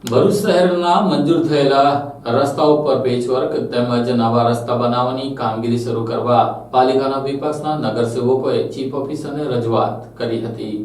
ભરૂચ શહેરના મંજૂર થયેલા રસ્તા ઉપર પેચવર્ક તેમજ નવા રસ્તા બનાવવાની કામગીરી શરૂ કરવા પાલિકાના વિપક્ષના નગરસેવકોએ ચીફ ઓફિસરને રજૂઆત કરી હતી.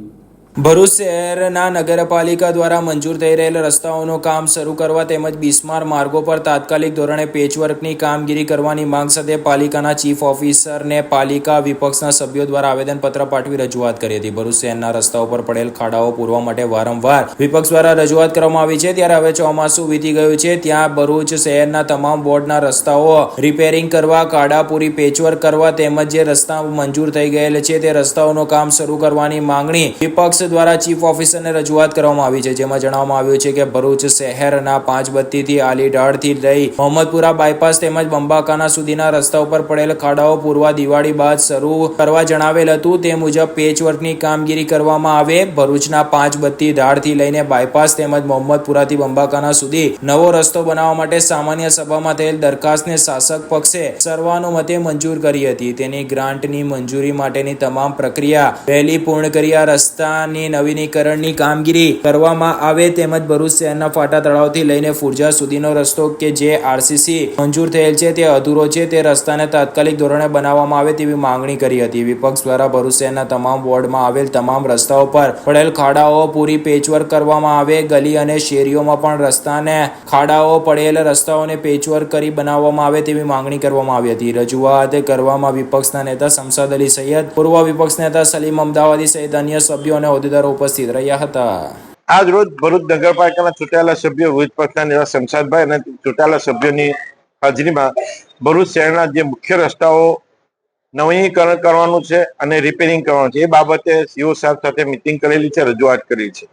ભરૂચ શહેરના નગરપાલિકા દ્વારા મંજૂર થઈ રહેલ રસ્તાઓનું કામ શરૂ કરવા તેમજ બિસ્માર માર્ગો પર તાત્કાલિક ધોરણે પેચવર્કની કામગીરી કરવાની માંગ સાથે પાલિકાના ચીફ ઓફિસરને પાલિકા વિપક્ષના સભ્યો દ્વારા આવેદનપત્ર પાઠવી રજૂઆત કરી હતી. ભરૂચ શહેરના રસ્તાઓ પર પડેલ ખાડાઓ પૂરવા માટે વારંવાર વિપક્ષ દ્વારા રજૂઆત કરવામાં આવી છે. ત્યારે હવે ચોમાસું વીતી ગયું છે. ત્યાં ભરૂચ શહેરના તમામ બોર્ડના રસ્તાઓ રિપેરિંગ કરવા ખાડા પૂરી પેચવર્ક કરવા તેમજ જે રસ્તા મંજૂર થઈ ગયેલ છે તે રસ્તાઓનું કામ શરૂ કરવાની માંગણી વિપક્ષ દ્વારા ચીફ ઓફિસરને રજૂઆત કરવામાં આવી છે, જેમાં જણાવવામાં આવ્યું છે કે ભરૂચ શહેરના પાંચ બત્તીથી આલીઢાળથી લઈ મોહમ્મદપુરા બાયપાસ તેમજ બંબાકાના સુધીના રસ્તા ઉપર પડેલ ખાડાઓ પૂર્વા દિવાળી બાદ શરૂ કરવા જણાવેલ હતું. તે મુજબ પેચવર્કની કામગીરી કરવામાં આવે. ભરૂચના પાંચ બત્તી ધાડથી લઈને બાયપાસ તેમજ મોહમ્મદપુરાથી બંબાકાના સુધી નવો રસ્તો બનાવવા માટે સામાન્ય સભામાં થયેલ દરખાસ્તને શાસક પક્ષે સર્વાનુમતે મંજૂર કરી હતી. તેની ગ્રાન્ટની મંજૂરી માટેની તમામ પ્રક્રિયા વહેલી પૂર્ણ કરી આ રસ્તાની નવીનીકરણની કામગીરી કરવામાં આવે તેમજ ભરૂચ શહેરના ફાટા તળાવથી લઈને ફુરજા સુધીનો રસ્તો કે જે આરસીસી મંજૂર થયેલ છે તે અધૂરો છે, તે રસ્તાને તાત્કાલિક ધોરણે બનાવવામાં આવે તેવી માંગણી કરી હતી. વિપક્ષ દ્વારા ભરૂચ શહેરના તમામ વોર્ડમાં આવેલ તમામ રસ્તાઓ પર પડેલ ખાડાઓ પૂરી પેચવર્ક કરવામાં આવે. ગલી અને શેરીઓમાં પણ રસ્તાને, ખાડાઓ પડેલ રસ્તાઓને પેચવર્ક કરી બનાવવામાં આવે તેવી માંગણી કરવામાં આવી હતી. રજૂઆત કરવામાં વિપક્ષના નેતા શમસાદ અલી સૈયદ, પૂર્વ વિપક્ષ નેતા સલીમ અમદાવાદી સહિત અન્ય સભ્યો અને હોદ્દેદારો ઉપસ્થિત રહ્યા હતા. આજ રોજ ભરૂચ નગરપાલિકાના ચૂંટાયેલા સભ્યો વિવિધ પક્ષના નેતા શમશાદભાઈ અને ચૂંટાયેલા સભ્યોની હાજરીમાં ભરૂચ શહેરના જે મુખ્ય રસ્તાઓ નવીનીકરણ કરવાનું છે અને રિપેરિંગ કરવાનું છે, એ બાબતે સીઓ સાહેબ સાથે મિટિંગ કરેલી છે, રજૂઆત કરી છે.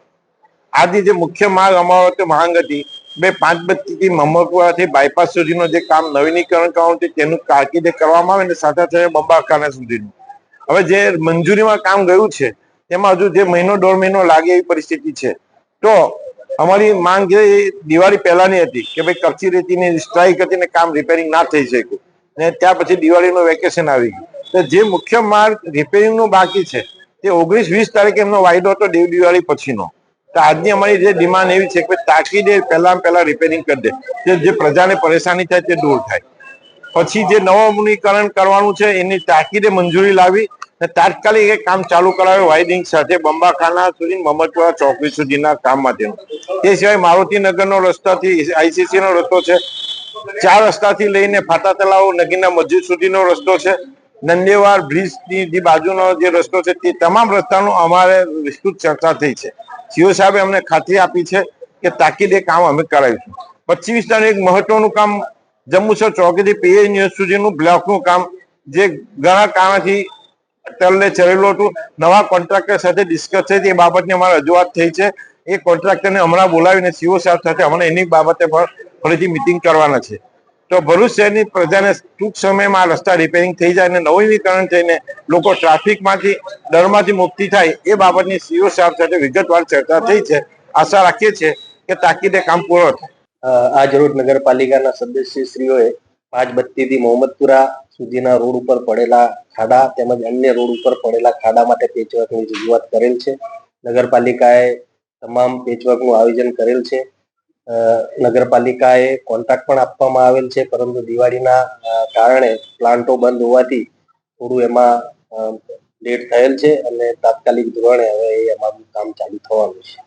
આજની જે મુખ્ય માર્ગ અમારો માંગ હતી બે પાંચ બત્તીથી મમકવાથી બાયપાસ સુધીનું જે કામ નવીનીકરણ કરવાનું છે, તેનું કારકિર્દી કરવામાં આવે અને સાથે સાથે બંબાખાના સુધીનું. હવે જે મંજૂરીમાં કામ ગયું છે તેમાં હજુ જે મહિનો દોઢ મહિનો લાગે એવી પરિસ્થિતિ છે. તો અમારી માંગ જે દિવાળી પહેલાની હતી કે ભાઈ કચ્છી રેતીની સ્ટ્રાઇક હતી ને કામ રિપેરિંગ ના થઈ શક્યું. ને ત્યાર પછી દિવાળીનું વેકેશન આવી ગયું. તો જે મુખ્ય માર્ગ રિપેરિંગનું બાકી છે, તે ઓગણીસ વીસ તારીખે એમનો વાયદો હતો દેવ દિવાળી પછીનો. તો આજની અમારી જે ડિમાન્ડ એવી છે કે તાકીદે પહેલા પહેલા રિપેરિંગ કરી દે. તે જે પ્રજાને પરેશાની થાય તે દૂર થાય. પછી જે નવમુનીકરણ કરવાનું છે એની તાકીદે મંજૂરી લાવી તાત્કાલિક એ કામ ચાલુ કરાવ્યું વાઇડિંગ સાથે બંબાખાના સુધી મમદપુરા ચોકડી સુધીના કામ માટેનું તે સિવાય મારુતિનગરનો રસ્તાથી આઈસીસીનો રસ્તો છે. ચાર રસ્તાથી લઈને ફાટા તલાવ નગીના મસ્જિદ સુધીનો રસ્તો છે. નંદેવાર બ્રિજની જે બાજુનો જે રસ્તો છે તે તમામ રસ્તાનું અમારે વિસ્તૃત ચર્ચા થઈ છે. સીઓ સાહેબે અમને ખાતરી આપી છે કે તાકીદે કામ અમે કરાવીશું. પચીસ તારીખ એક મહત્વનું કામ જંબુસર ચોકીથી પીએ સુધીનું બ્લોકનું કામ જે ઘણા કારણથી તલને ચડેલું હતું. નવા કોન્ટ્રાક્ટર સાથે ડિસ્કસ થઈ તે બાબતની અમારે રજૂઆત થઈ છે. એ કોન્ટ્રાક્ટરને હમણાં બોલાવીને સીઓ સાહેબ સાથે હમણાં એની બાબતે પણ ફરીથી મિટિંગ કરવાના છે. તો ભરૂચ શહેરની પ્રજાને ટૂંક સમયમાં રસ્તા રિપેરિંગ થઈ જાય અને નવીનીકરણ થઈને લોકો ટ્રાફિકમાંથી, ડરમાંથી મુક્તિ થાય એ બાબતની સીઓ સાહેબ સાથે વિગતવાર ચર્ચા થઈ છે. આશા રાખીએ છીએ કે તાકીદે કામ પૂરો થાય. આજ રોજ નગરપાલિકાના સદસ્યશ્રીઓએ પાંચ બત્તીથી મોહમ્મદપુરા સુધીના રોડ ઉપર પડેલા ખાડા તેમજ અન્ય રોડ ઉપર પડેલા ખાડા માટે પેચવર્કની રજૂઆત કરેલ છે. નગરપાલિકાએ તમામ પેચવર્કનું આયોજન કરેલ છે. નગરપાલિકાએ કોન્ટ્રાક્ટ પણ આપવામાં આવેલ છે, પરંતુ દિવાળીના કારણે પ્લાન્ટો બંધ હોવાથી થોડું એમાં લેટ થયેલ છે અને તાત્કાલિક ધોરણે હવે એ અમારું કામ ચાલુ થવાનું છે.